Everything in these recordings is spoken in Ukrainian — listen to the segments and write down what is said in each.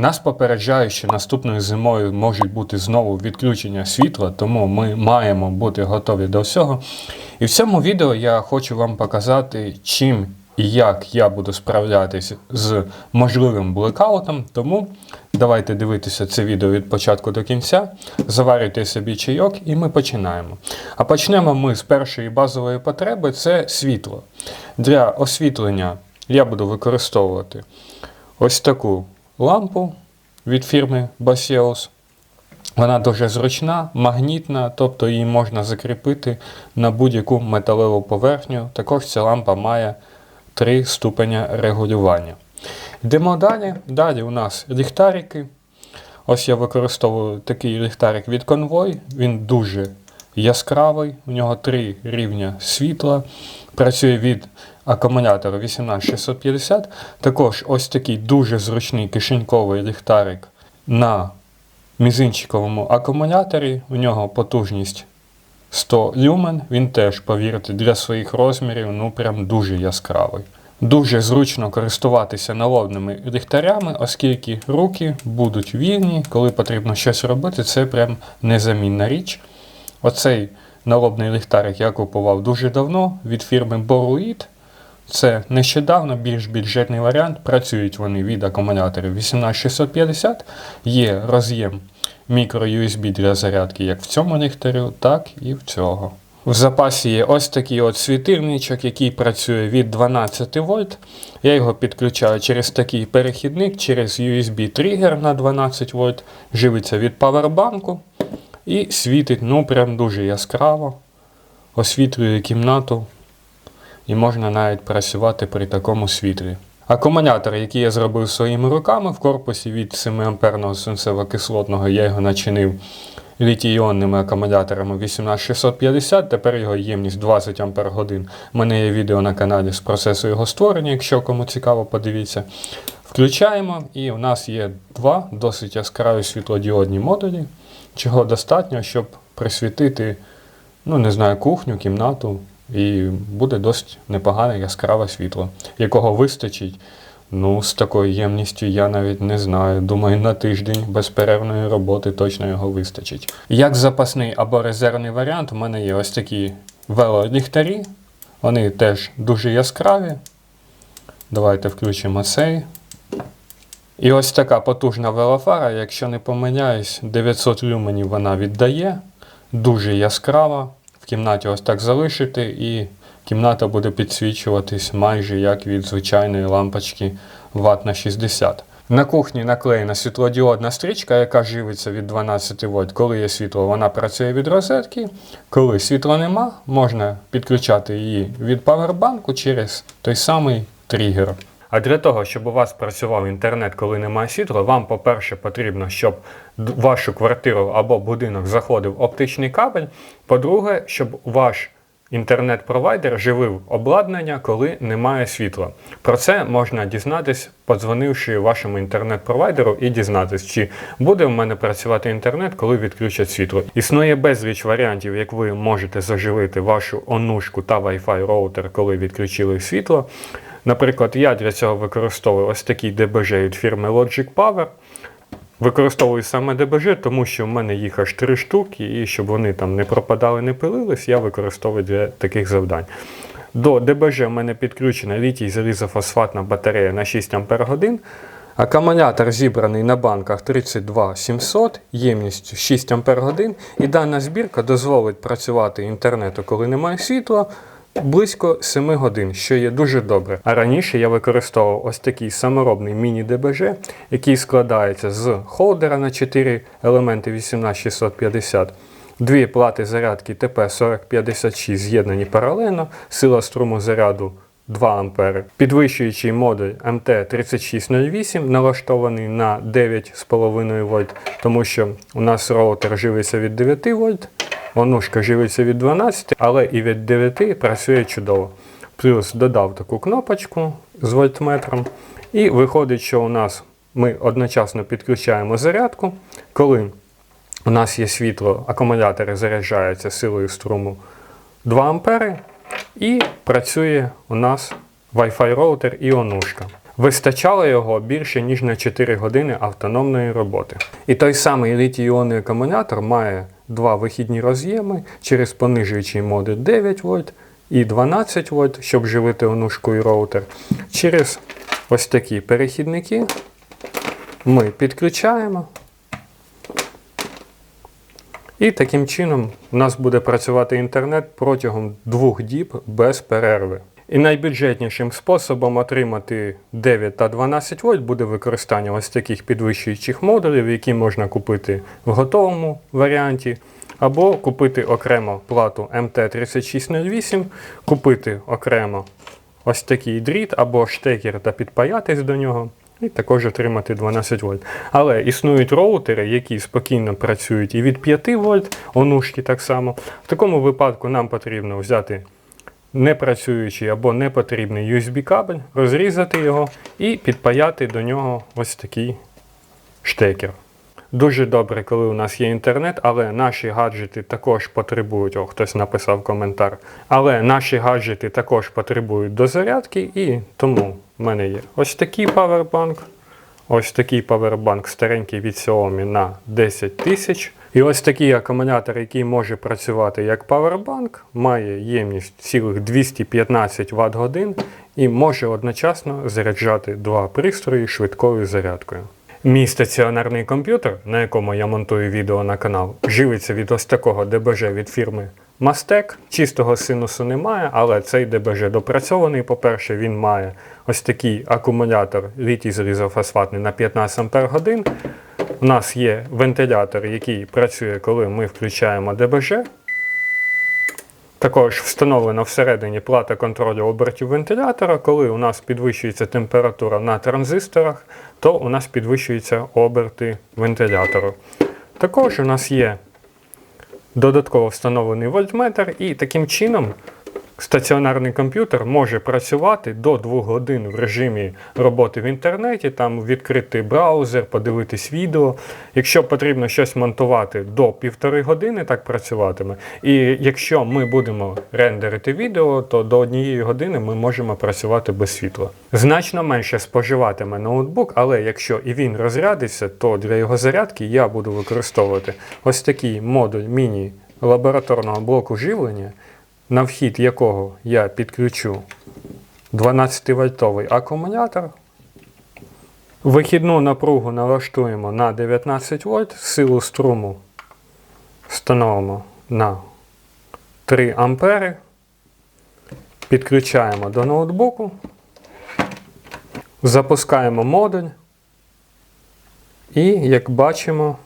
Нас попереджають, що наступною зимою можуть бути знову відключення світла, тому ми маємо бути готові до всього. І в цьому відео я хочу вам показати, чим і як я буду справлятися з можливим блекаутом. Тому давайте дивитися це відео від початку до кінця, заварюйте собі чайок і ми починаємо. А почнемо ми з першої базової потреби це світло. Для освітлення я буду використовувати ось таку лампу від фірми Baseus. Вона дуже зручна, магнітна, тобто її можна закріпити на будь-яку металеву поверхню. Також ця лампа має три ступеня регулювання. Йдемо далі. Далі у нас ліхтарики. Ось я використовую такий ліхтарик від Convoy. Він дуже яскравий, у нього три рівня світла. Працює від акумулятора 18650. Також ось такий дуже зручний кишеньковий ліхтарик на мізинчиковому акумуляторі. У нього потужність 100 люмен. Він теж, повірте, для своїх розмірів ну прям дуже яскравий. Дуже зручно користуватися налобними ліхтарями, оскільки руки будуть вільні, коли потрібно щось робити, це прям незамінна річ. Оцей налобний ліхтарик я купував дуже давно від фірми Boruid. Це нещодавно більш бюджетний варіант. Працюють вони від акумуляторів 18650. Є роз'єм мікро-USB для зарядки як в цьому ліхтарю, так і в цього. В запасі є ось такий от світильничок, який працює від 12 вольт. Я його підключаю через такий перехідник, через USB-тригер на 12 вольт, живиться від павербанку і світить ну прям дуже яскраво, освітлює кімнату і можна навіть працювати при такому світлі. Акумулятор, який я зробив своїми руками в корпусі від 7 амперного свинцево-кислотного, я його начинив літій-іонними акумуляторами 18650, тепер його ємність 20 Ампер годин. У мене є відео на каналі з процесу його створення, якщо кому цікаво, подивіться. Включаємо, і у нас є два досить яскраві світлодіодні модулі, чого достатньо, щоб присвітити, ну не знаю, кухню, кімнату. І буде досить непогане яскраве світло, якого вистачить. Ну, з такою ємністю я навіть не знаю. Думаю, на тиждень безперервної роботи точно його вистачить. Як запасний або резервний варіант, у мене є ось такі велоліхтарі. Вони теж дуже яскраві. Давайте включимо цей. І ось така потужна велофара, якщо не помиляюсь, 900 люменів вона віддає. Дуже яскрава. Кімнаті ось так залишити, і кімната буде підсвічуватись майже як від звичайної лампочки Вт на 60. На кухні наклеєна світлодіодна стрічка, яка живиться від 12 вольт. Коли є світло, вона працює від розетки. Коли світла нема, можна підключати її від павербанку через той самий тригер. А для того, щоб у вас працював інтернет, коли немає світла, вам, по-перше, потрібно, щоб в вашу квартиру або будинок заходив оптичний кабель. По-друге, щоб ваш інтернет-провайдер живив обладнання, коли немає світла. Про це можна дізнатись, подзвонивши вашому інтернет-провайдеру і дізнатись, чи буде в мене працювати інтернет, коли відключать світло. Існує безліч варіантів, як ви можете заживити вашу онушку та Wi-Fi роутер, коли відключили світло. Наприклад, я для цього використовую ось такий DBG від фірми Logic Power. Використовую саме DBG, тому що в мене їх аж три штуки, і щоб вони там не пропадали, не пилились, я використовую для таких завдань. До DBG в мене підключена літій залізофосфатна батарея на 6 Ах. Акумулятор зібраний на банках 32700, ємністю 6 Ах, і дана збірка дозволить працювати інтернету, коли немає світла. Близько 7 годин, що є дуже добре. А раніше я використовував ось такий саморобний міні-ДБЖ, який складається з холдера на 4 елементи 18650, дві плати зарядки ТП-4056 з'єднані паралельно, сила струму заряду 2 А, підвищуючий модуль МТ3608 налаштований на 9,5 вольт, тому що у нас роутер живиться від 9 вольт. Онушка живиться від 12, але і від 9 працює чудово. Плюс додав таку кнопочку з вольтметром. І виходить, що у нас ми одночасно підключаємо зарядку. Коли у нас є світло, акумулятори заряджаються силою струму 2 А. І працює у нас Wi-Fi роутер і онушка. Вистачало його більше ніж на 4 години автономної роботи. І той самий літій-іонний акумулятор має два вихідні роз'єми через понижуючий модуль 9 вольт і 12 вольт, щоб живити онушку і роутер. Через ось такі перехідники ми підключаємо. І таким чином у нас буде працювати інтернет протягом двох діб без перерви. І найбюджетнішим способом отримати 9 та 12 вольт буде використання ось таких підвищуючих модулів, які можна купити в готовому варіанті, або купити окремо плату MT3608, купити окремо ось такий дріт або штекер та підпаятись до нього. І також отримати 12 вольт. Але існують роутери, які спокійно працюють і від 5 вольт, онушки так само. В такому випадку нам потрібно взяти непрацюючий або непотрібний USB-кабель, розрізати його і підпаяти до нього ось такий штекер. Дуже добре, коли у нас є інтернет, але наші гаджети також потребують, о, хтось написав коментар, але наші гаджети також потребують дозарядки, і тому в мене є ось такий павербанк, ось такий павербанк старенький від Xiaomi на 10 тисяч. І ось такий акумулятор, який може працювати як павербанк, має ємність цілих 215 Вт годин і може одночасно заряджати два пристрої швидкою зарядкою. Мій стаціонарний комп'ютер, на якому я монтую відео на канал, живиться від ось такого ДБЖ від фірми Mastec. Чистого синусу немає, але цей ДБЖ допрацьований. По-перше, він має ось такий акумулятор літій залізофосфатний на 15 Ах. У нас є вентилятор, який працює, коли ми включаємо ДБЖ. Також встановлена всередині плата контролю обертів вентилятора. Коли у нас підвищується температура на транзисторах, то у нас підвищуються оберти вентилятору. Також у нас є додатково встановлений вольтметр, і таким чином стаціонарний комп'ютер може працювати до 2 годин в режимі роботи в інтернеті, там відкрити браузер, подивитись відео. Якщо потрібно щось монтувати до півтори години, так працюватиме. І якщо ми будемо рендерити відео, то до однієї години ми можемо працювати без світла. Значно менше споживатиме ноутбук, але якщо і він розрядиться, то для його зарядки я буду використовувати ось такий модуль міні лабораторного блоку живлення на вхід якого я підключу 12-вольтовий акумулятор. Вихідну напругу налаштуємо на 19 вольт, силу струму встановимо на 3 ампери. Підключаємо до ноутбуку, запускаємо модуль. І, як бачимо,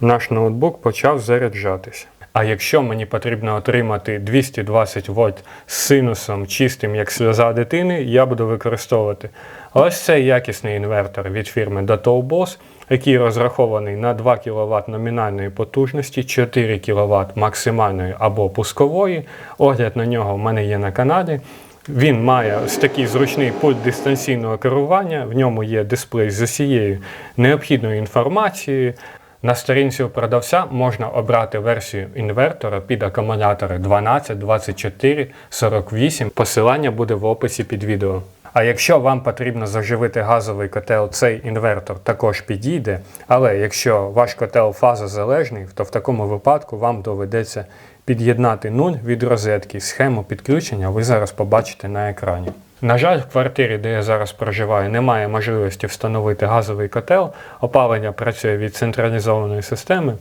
наш ноутбук почав заряджатися. А якщо мені потрібно отримати 220 вольт з синусом чистим, як сльоза дитини, я буду використовувати ось цей якісний інвертор від фірми Datowboss, який розрахований на 2 кВт номінальної потужності, 4 кВт максимальної або пускової. Огляд на нього в мене є на каналі. Він має ось такий зручний пульт дистанційного керування, в ньому є дисплей з усією необхідною інформацією. На сторінці у продавця можна обрати версію інвертора під акумулятори 12, 24, 48. Посилання буде в описі під відео. А якщо вам потрібно заживити газовий котел, цей інвертор також підійде. Але якщо ваш котел фазозалежний, то в такому випадку вам доведеться під'єднати нуль від розетки. Схему підключення ви зараз побачите на екрані. На жаль, в квартирі, де я зараз проживаю, немає можливості встановити газовий котел. Опалення працює від централізованої системи.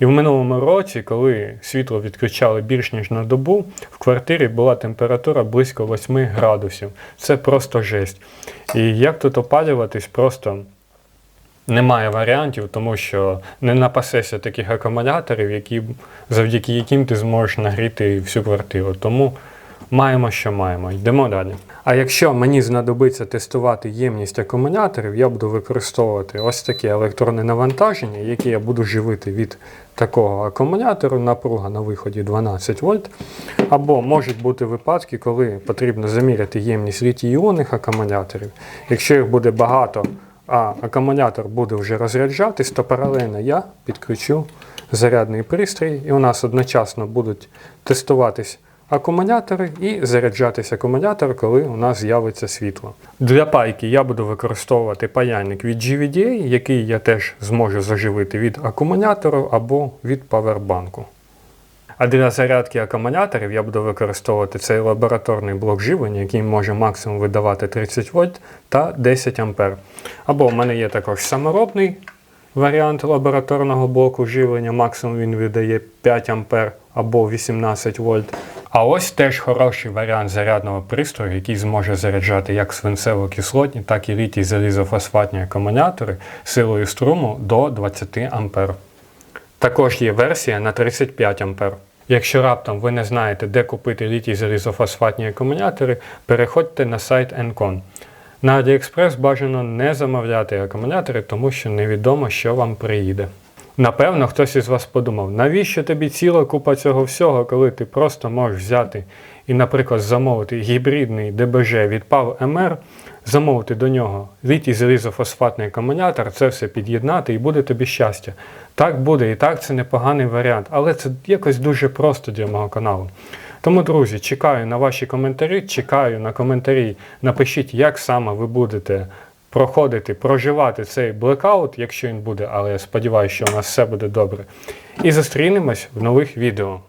І в минулому році, коли світло відключали більш ніж на добу, в квартирі була температура близько 8 градусів. Це просто жесть. І як тут опалюватись, просто немає варіантів, тому що не напасешся таких акумуляторів, які, завдяки яким ти зможеш нагріти всю квартиру. Тому маємо, що маємо. Йдемо далі. А якщо мені знадобиться тестувати ємність акумуляторів, я буду використовувати ось таке електронне навантаження, яке я буду живити від такого акумулятору, напруга на виході 12 вольт. Або можуть бути випадки, коли потрібно заміряти ємність літій-іонних акумуляторів. Якщо їх буде багато, а акумулятор буде вже розряджатись, то паралельно я підключу зарядний пристрій, і у нас одночасно будуть тестуватись акумулятори і заряджатись акумулятор, коли у нас з'явиться світло. Для пайки я буду використовувати паяльник від GVDA, який я теж зможу заживити від акумулятору або від павербанку. А для зарядки акумуляторів я буду використовувати цей лабораторний блок живлення, який може максимум видавати 30 вольт та 10 ампер. Або в мене є також саморобний варіант лабораторного блоку живлення, максимум він видає 5 ампер або 18 вольт. А ось теж хороший варіант зарядного пристрою, який зможе заряджати як свинцево-кислотні, так і літій залізофосфатні акумулятори силою струму до 20 ампер. Також є версія на 35 А. Якщо раптом ви не знаєте, де купити літій залізофосфатні акумулятори, переходьте на сайт Encon. На AliExpress бажано не замовляти акумулятори, тому що невідомо, що вам приїде. Напевно, хтось із вас подумав, навіщо тобі ціла купа цього всього, коли ти просто можеш взяти і, наприклад, замовити гібридний ДБЖ від PAV MR, замовити до нього літій залізофосфатний акумулятор, це все під'єднати і буде тобі щастя. Так буде, і так це непоганий варіант, але це якось дуже просто для мого каналу. Тому, друзі, чекаю на ваші коментарі, чекаю на коментарі. Напишіть, як саме ви будете проходити, проживати цей блекаут, якщо він буде, але я сподіваюся, що у нас все буде добре. І зустрінемось в нових відео.